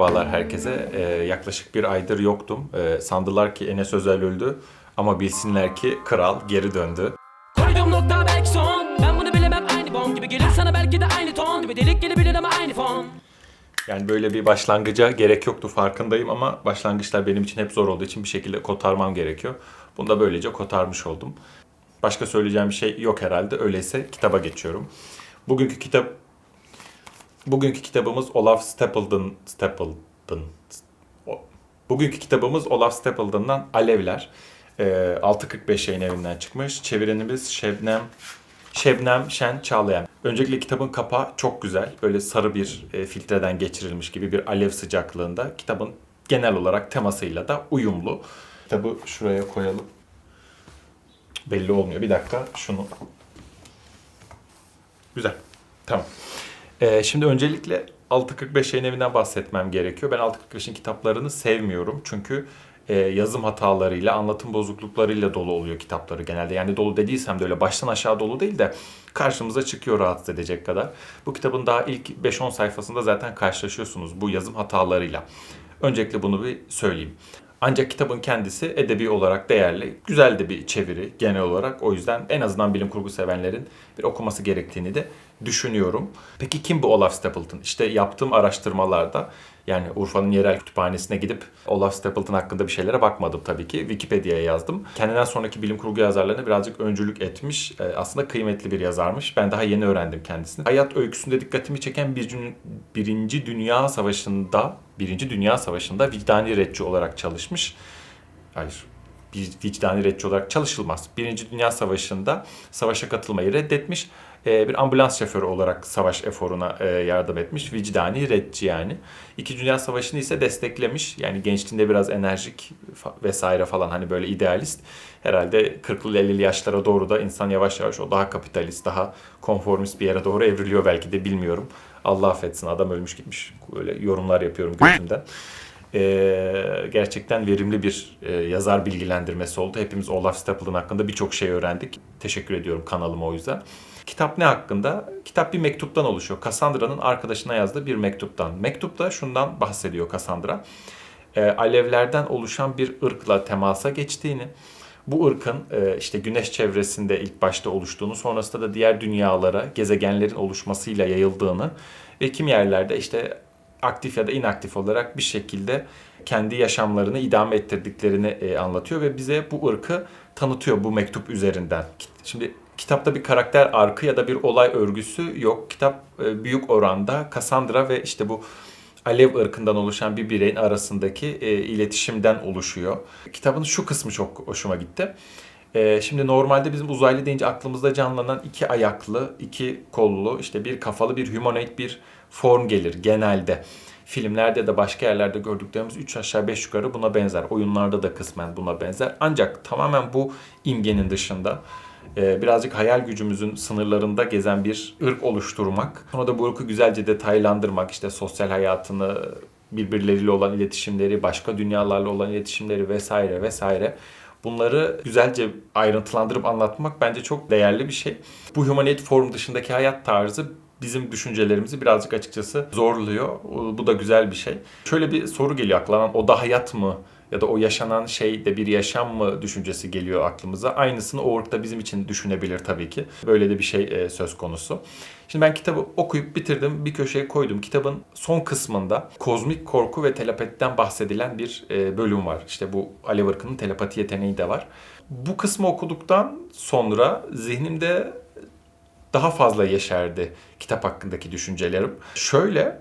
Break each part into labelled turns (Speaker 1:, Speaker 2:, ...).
Speaker 1: Merhabalar herkese. Ee, yaklaşık bir aydır yoktum. Ee, sandılar ki Enes Özel öldü. Ama bilsinler ki kral geri döndü.
Speaker 2: Koyduğum nokta belki son Ben bunu bilemem aynı bom gibi gelir sana belki de aynı ton Gibi delik gelebilir ama aynı fon
Speaker 1: Yani böyle bir başlangıca gerek yoktu farkındayım ama başlangıçlar benim için hep zor olduğu için bir şekilde kotarmam gerekiyor. Bunu da böylece kotarmış oldum. Başka söyleyeceğim bir şey yok herhalde. Öyleyse kitaba geçiyorum. Bugünkü kitap Bugünkü kitabımız Olaf Stapledon Stapledon Bugünkü kitabımız Olaf Stapledon'dan Alevler. Ee, 6.45 yayın evinden çıkmış. Çevirenimiz Şebnem Şebnem Şen Çağlayan. Öncelikle kitabın kapağı çok güzel. Böyle sarı bir e, filtreden geçirilmiş gibi bir alev sıcaklığında. Kitabın genel olarak temasıyla da uyumlu. Kitabı şuraya koyalım. Belli olmuyor. Bir dakika şunu. Güzel. Tamam. Ee, şimdi öncelikle 645 yayın evinden bahsetmem gerekiyor. Ben 645'in kitaplarını sevmiyorum. Çünkü e, yazım hatalarıyla, anlatım bozukluklarıyla dolu oluyor kitapları genelde. Yani dolu dediysem de öyle baştan aşağı dolu değil de karşımıza çıkıyor rahatsız edecek kadar. Bu kitabın daha ilk 5-10 sayfasında zaten karşılaşıyorsunuz bu yazım hatalarıyla. Öncelikle bunu bir söyleyeyim. Ancak kitabın kendisi edebi olarak değerli. Güzel de bir çeviri genel olarak. O yüzden en azından bilim kurgu sevenlerin bir okuması gerektiğini de düşünüyorum. Peki kim bu Olaf Stapleton? İşte yaptığım araştırmalarda yani Urfa'nın yerel kütüphanesine gidip Olaf Stapleton hakkında bir şeylere bakmadım tabii ki. Wikipedia'ya yazdım. Kendinden sonraki bilim kurgu yazarlarına birazcık öncülük etmiş. Ee, Aslında kıymetli bir yazarmış. Ben daha yeni öğrendim kendisini. Hayat öyküsünde dikkatimi çeken bir, Birinci Dünya Savaşı'nda Birinci Dünya Savaşı'nda vicdani retçi olarak çalışmış. Hayır. Vicdani retçi olarak çalışılmaz. Birinci Dünya Savaşı'nda savaşa katılmayı reddetmiş. Ee, bir ambulans şoförü olarak savaş eforuna e, yardım etmiş. Vicdani retçi yani. İkinci Dünya Savaşı'nı ise desteklemiş. Yani gençliğinde biraz enerjik vesaire falan hani böyle idealist. Herhalde 40'lı 50'li yaşlara doğru da insan yavaş yavaş o daha kapitalist, daha konformist bir yere doğru evriliyor belki de bilmiyorum. Allah affetsin adam ölmüş gitmiş. Böyle yorumlar yapıyorum gözümden. Ee, gerçekten verimli bir e, yazar bilgilendirmesi oldu. Hepimiz Olaf Stapledon hakkında birçok şey öğrendik. Teşekkür ediyorum kanalıma o yüzden. Kitap ne hakkında? Kitap bir mektuptan oluşuyor. Cassandra'nın arkadaşına yazdığı bir mektuptan. Mektupta şundan bahsediyor Cassandra. Ee, alevlerden oluşan bir ırkla temasa geçtiğini, bu ırkın e, işte güneş çevresinde ilk başta oluştuğunu, sonrasında da diğer dünyalara gezegenlerin oluşmasıyla yayıldığını ve kim yerlerde işte aktif ya da inaktif olarak bir şekilde kendi yaşamlarını idame ettirdiklerini e, anlatıyor ve bize bu ırkı tanıtıyor bu mektup üzerinden. Şimdi kitapta bir karakter arkı ya da bir olay örgüsü yok. Kitap e, büyük oranda Cassandra ve işte bu Alev ırkından oluşan bir bireyin arasındaki e, iletişimden oluşuyor. Kitabın şu kısmı çok hoşuma gitti. Şimdi normalde bizim uzaylı deyince aklımızda canlanan iki ayaklı, iki kollu, işte bir kafalı, bir humanoid bir form gelir genelde. Filmlerde de başka yerlerde gördüklerimiz 3 aşağı 5 yukarı buna benzer. Oyunlarda da kısmen buna benzer. Ancak tamamen bu imgenin dışında e, birazcık hayal gücümüzün sınırlarında gezen bir ırk oluşturmak. Sonra da bu ırkı güzelce detaylandırmak, işte sosyal hayatını, birbirleriyle olan iletişimleri, başka dünyalarla olan iletişimleri vesaire vesaire. Bunları güzelce ayrıntılandırıp anlatmak bence çok değerli bir şey. Bu humanoid form dışındaki hayat tarzı bizim düşüncelerimizi birazcık açıkçası zorluyor. Bu da güzel bir şey. Şöyle bir soru geliyor aklına. O da hayat mı? Ya da o yaşanan şey de bir yaşam mı düşüncesi geliyor aklımıza. Aynısını o ırkta bizim için düşünebilir tabii ki. Böyle de bir şey e, söz konusu. Şimdi ben kitabı okuyup bitirdim. Bir köşeye koydum. Kitabın son kısmında kozmik korku ve telepatiden bahsedilen bir e, bölüm var. İşte bu Alev ırkının telepati yeteneği de var. Bu kısmı okuduktan sonra zihnimde daha fazla yeşerdi kitap hakkındaki düşüncelerim. Şöyle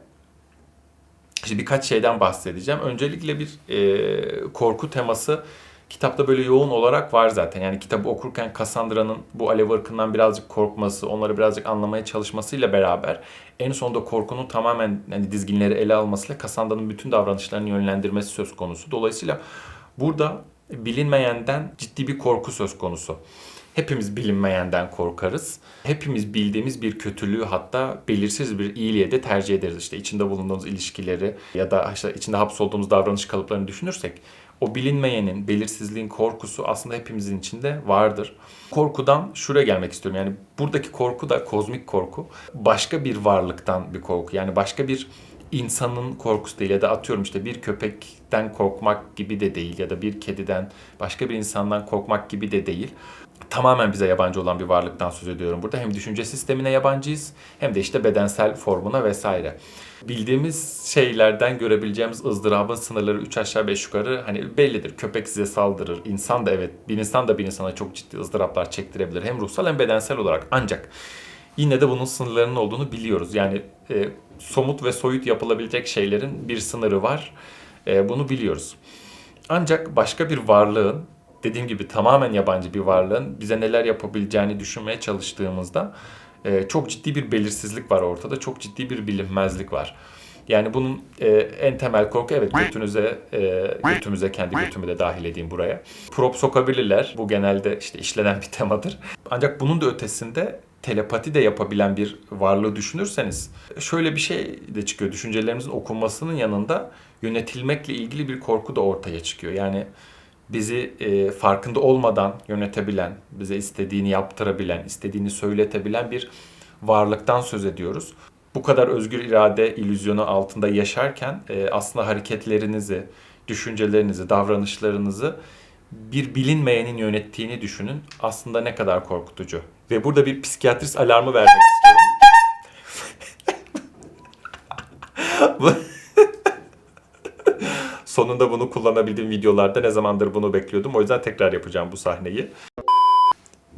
Speaker 1: işte birkaç şeyden bahsedeceğim. Öncelikle bir e, korku teması kitapta böyle yoğun olarak var zaten. Yani kitabı okurken Cassandra'nın bu alev ırkından birazcık korkması, onları birazcık anlamaya çalışmasıyla beraber en sonunda korkunun tamamen hani dizginleri ele almasıyla Cassandra'nın bütün davranışlarını yönlendirmesi söz konusu. Dolayısıyla burada bilinmeyenden ciddi bir korku söz konusu. Hepimiz bilinmeyenden korkarız. Hepimiz bildiğimiz bir kötülüğü hatta belirsiz bir iyiliğe de tercih ederiz. İşte içinde bulunduğumuz ilişkileri ya da işte içinde hapsolduğumuz davranış kalıplarını düşünürsek o bilinmeyenin, belirsizliğin korkusu aslında hepimizin içinde vardır. Korkudan şuraya gelmek istiyorum. Yani buradaki korku da kozmik korku. Başka bir varlıktan bir korku. Yani başka bir insanın korkusu değil ya da atıyorum işte bir köpekten korkmak gibi de değil ya da bir kediden başka bir insandan korkmak gibi de değil. Tamamen bize yabancı olan bir varlıktan söz ediyorum burada. Hem düşünce sistemine yabancıyız hem de işte bedensel formuna vesaire. Bildiğimiz şeylerden görebileceğimiz ızdırabın sınırları 3 aşağı 5 yukarı hani bellidir. Köpek size saldırır. İnsan da evet bir insan da bir insana çok ciddi ızdıraplar çektirebilir. Hem ruhsal hem bedensel olarak. Ancak yine de bunun sınırlarının olduğunu biliyoruz. Yani e, somut ve soyut yapılabilecek şeylerin bir sınırı var. E, bunu biliyoruz. Ancak başka bir varlığın, dediğim gibi tamamen yabancı bir varlığın bize neler yapabileceğini düşünmeye çalıştığımızda e, çok ciddi bir belirsizlik var ortada. Çok ciddi bir bilinmezlik var. Yani bunun e, en temel korku evet götünüze, e, götümüze kendi götümü de dahil edeyim buraya. Prop sokabilirler. Bu genelde işte işlenen bir temadır. Ancak bunun da ötesinde telepati de yapabilen bir varlığı düşünürseniz şöyle bir şey de çıkıyor. Düşüncelerimizin okunmasının yanında yönetilmekle ilgili bir korku da ortaya çıkıyor. Yani bizi e, farkında olmadan yönetebilen, bize istediğini yaptırabilen, istediğini söyletebilen bir varlıktan söz ediyoruz. Bu kadar özgür irade illüzyonu altında yaşarken e, aslında hareketlerinizi, düşüncelerinizi, davranışlarınızı bir bilinmeyenin yönettiğini düşünün. Aslında ne kadar korkutucu. Ve burada bir psikiyatrist alarmı vermek istiyorum. Sonunda bunu kullanabildiğim videolarda ne zamandır bunu bekliyordum. O yüzden tekrar yapacağım bu sahneyi.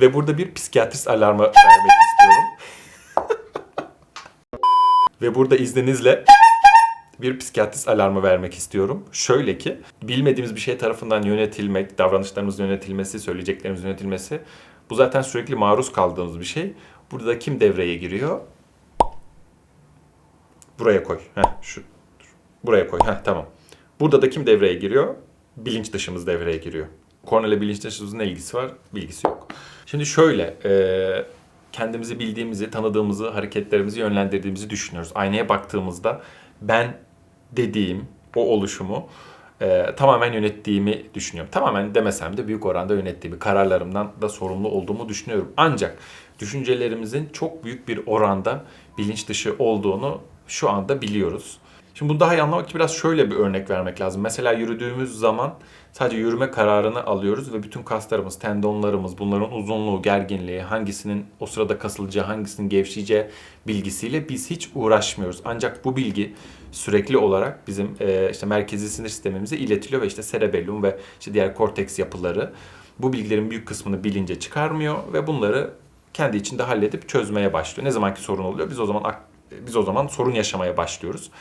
Speaker 1: Ve burada bir psikiyatrist alarmı vermek istiyorum. Ve burada izninizle bir psikiyatrist alarmı vermek istiyorum. Şöyle ki bilmediğimiz bir şey tarafından yönetilmek, davranışlarımızın yönetilmesi, söyleyeceklerimizin yönetilmesi bu zaten sürekli maruz kaldığımız bir şey. Burada kim devreye giriyor? Buraya koy. Heh, şu. Buraya koy. Heh, tamam. Burada da kim devreye giriyor? Bilinç dışımız devreye giriyor. Kornele bilinç dışımızın ne ilgisi var? Bilgisi yok. Şimdi şöyle, e, kendimizi bildiğimizi, tanıdığımızı, hareketlerimizi yönlendirdiğimizi düşünüyoruz. Aynaya baktığımızda ben dediğim o oluşumu e, tamamen yönettiğimi düşünüyorum. Tamamen demesem de büyük oranda yönettiğimi, kararlarımdan da sorumlu olduğumu düşünüyorum. Ancak düşüncelerimizin çok büyük bir oranda bilinç dışı olduğunu şu anda biliyoruz. Şimdi bunu daha iyi anlamak için biraz şöyle bir örnek vermek lazım. Mesela yürüdüğümüz zaman sadece yürüme kararını alıyoruz ve bütün kaslarımız, tendonlarımız, bunların uzunluğu, gerginliği, hangisinin o sırada kasılacağı, hangisinin gevşeyeceği bilgisiyle biz hiç uğraşmıyoruz. Ancak bu bilgi sürekli olarak bizim e, işte merkezi sinir sistemimize iletiliyor ve işte cerebellum ve işte diğer korteks yapıları bu bilgilerin büyük kısmını bilince çıkarmıyor ve bunları kendi içinde halledip çözmeye başlıyor. Ne zamanki sorun oluyor biz o zaman biz o zaman sorun yaşamaya başlıyoruz.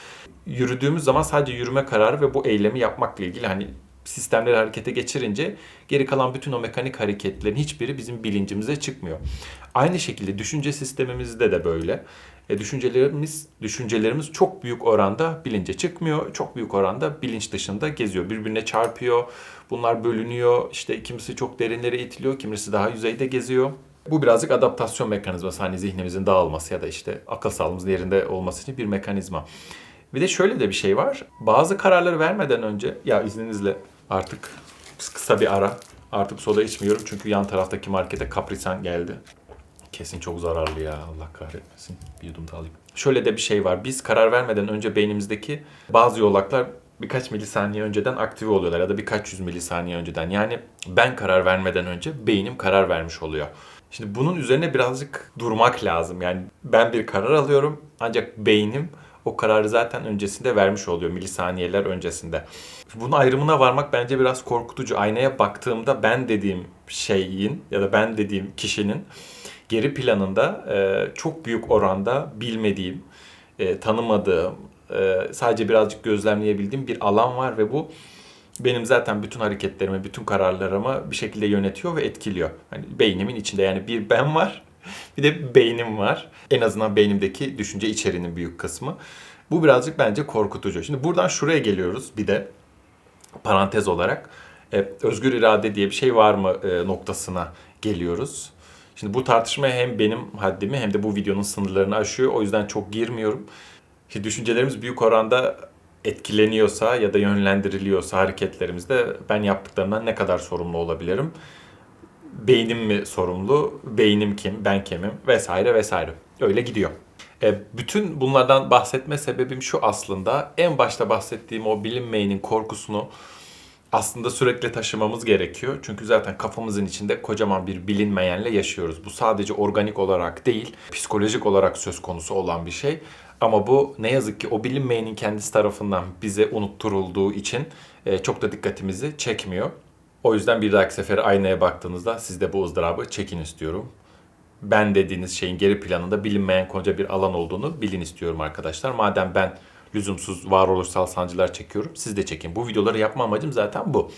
Speaker 1: Yürüdüğümüz zaman sadece yürüme kararı ve bu eylemi yapmakla ilgili hani sistemleri harekete geçirince geri kalan bütün o mekanik hareketlerin hiçbiri bizim bilincimize çıkmıyor. Aynı şekilde düşünce sistemimizde de böyle. E, düşüncelerimiz düşüncelerimiz çok büyük oranda bilince çıkmıyor. Çok büyük oranda bilinç dışında geziyor. Birbirine çarpıyor. Bunlar bölünüyor. İşte kimisi çok derinlere itiliyor, kimisi daha yüzeyde geziyor. Bu birazcık adaptasyon mekanizması. Hani zihnimizin dağılması ya da işte akıl sağlığımızın yerinde olması için bir mekanizma. Bir de şöyle de bir şey var. Bazı kararları vermeden önce ya izninizle artık kısa bir ara. Artık soda içmiyorum çünkü yan taraftaki markete kaprisan geldi. Kesin çok zararlı ya Allah kahretmesin. Bir yudum da alayım. Şöyle de bir şey var. Biz karar vermeden önce beynimizdeki bazı yolaklar birkaç milisaniye önceden aktive oluyorlar ya da birkaç yüz milisaniye önceden. Yani ben karar vermeden önce beynim karar vermiş oluyor. Şimdi bunun üzerine birazcık durmak lazım. Yani ben bir karar alıyorum ancak beynim o kararı zaten öncesinde vermiş oluyor milisaniyeler öncesinde. Bunun ayrımına varmak bence biraz korkutucu. Aynaya baktığımda ben dediğim şeyin ya da ben dediğim kişinin geri planında e, çok büyük oranda bilmediğim, e, tanımadığım, e, sadece birazcık gözlemleyebildiğim bir alan var ve bu benim zaten bütün hareketlerimi, bütün kararlarımı bir şekilde yönetiyor ve etkiliyor. Hani beynimin içinde yani bir ben var, bir de beynim var. En azından beynimdeki düşünce içeriğinin büyük kısmı. Bu birazcık bence korkutucu. Şimdi buradan şuraya geliyoruz bir de parantez olarak. E, özgür irade diye bir şey var mı e, noktasına geliyoruz. Şimdi bu tartışmaya hem benim haddimi hem de bu videonun sınırlarını aşıyor. O yüzden çok girmiyorum. Şimdi düşüncelerimiz büyük oranda etkileniyorsa ya da yönlendiriliyorsa hareketlerimizde ben yaptıklarımdan ne kadar sorumlu olabilirim? Beynim mi sorumlu? Beynim kim? Ben kimim? Vesaire vesaire. Öyle gidiyor. E, bütün bunlardan bahsetme sebebim şu aslında. En başta bahsettiğim o bilinmeyenin korkusunu aslında sürekli taşımamız gerekiyor. Çünkü zaten kafamızın içinde kocaman bir bilinmeyenle yaşıyoruz. Bu sadece organik olarak değil, psikolojik olarak söz konusu olan bir şey. Ama bu ne yazık ki o bilinmeyenin kendisi tarafından bize unutturulduğu için e, çok da dikkatimizi çekmiyor. O yüzden bir dahaki sefere aynaya baktığınızda siz de bu ızdırabı çekin istiyorum. Ben dediğiniz şeyin geri planında bilinmeyen koca bir alan olduğunu bilin istiyorum arkadaşlar. Madem ben lüzumsuz varoluşsal sancılar çekiyorum, siz de çekin. Bu videoları yapma amacım zaten bu.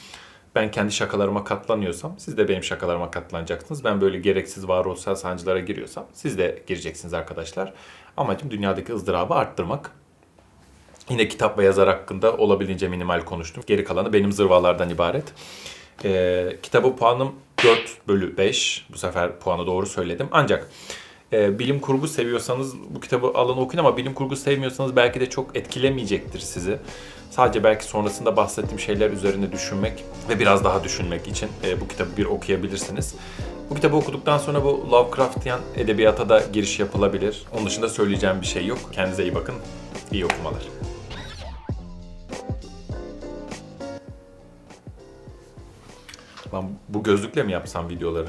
Speaker 1: Ben kendi şakalarıma katlanıyorsam siz de benim şakalarıma katlanacaksınız. Ben böyle gereksiz varoluşsal sancılara giriyorsam siz de gireceksiniz arkadaşlar. Amacım dünyadaki ızdırabı arttırmak. Yine kitap ve yazar hakkında olabildiğince minimal konuştum. Geri kalanı benim zırvalardan ibaret. Ee, kitabı puanım 4 bölü 5. Bu sefer puanı doğru söyledim. Ancak e, bilim kurgu seviyorsanız bu kitabı alın okuyun ama bilim kurgu sevmiyorsanız belki de çok etkilemeyecektir sizi. Sadece belki sonrasında bahsettiğim şeyler üzerine düşünmek ve biraz daha düşünmek için e, bu kitabı bir okuyabilirsiniz. Bu kitabı okuduktan sonra bu Lovecraftian edebiyata da giriş yapılabilir. Onun dışında söyleyeceğim bir şey yok. Kendinize iyi bakın. İyi okumalar. Lan bu gözlükle mi yapsam videoları?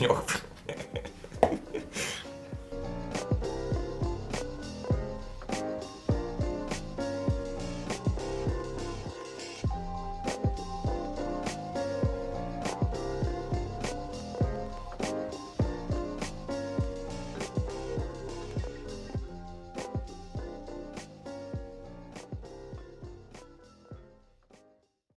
Speaker 1: Yok.